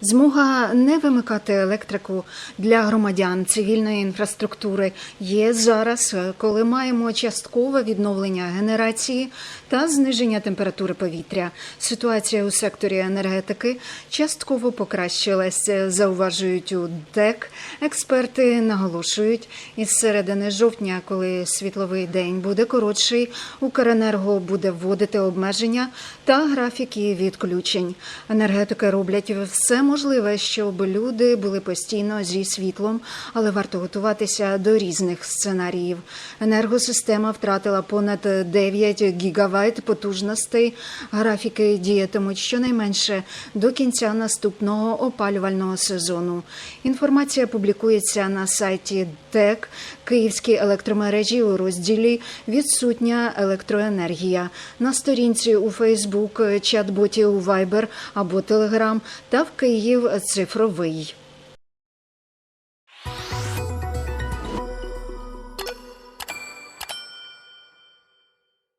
Змога не вимикати електрику для громадян цивільної інфраструктури є зараз, коли маємо часткове відновлення генерації та зниження температури повітря. Ситуація у секторі енергетики частково покращилась, зауважують у ДЕК. Експерти наголошують, із середини жовтня, коли світловий день буде коротший, Укренерго буде вводити обмеження та графіки відключень. Енергетики роблять все можливе, щоб люди були постійно зі світлом, але варто готуватися до різних сценаріїв. Енергосистема втратила понад 9 гігавайт потужностей. Графіки діятимуть щонайменше до кінця наступного опалювального сезону. Інформація публікується на сайті ТЕК Київські електромережі у розділі Відсутня електроенергія на сторінці у Фейсбук, чат-боті у Viber або Telegram та в Київ цифровий.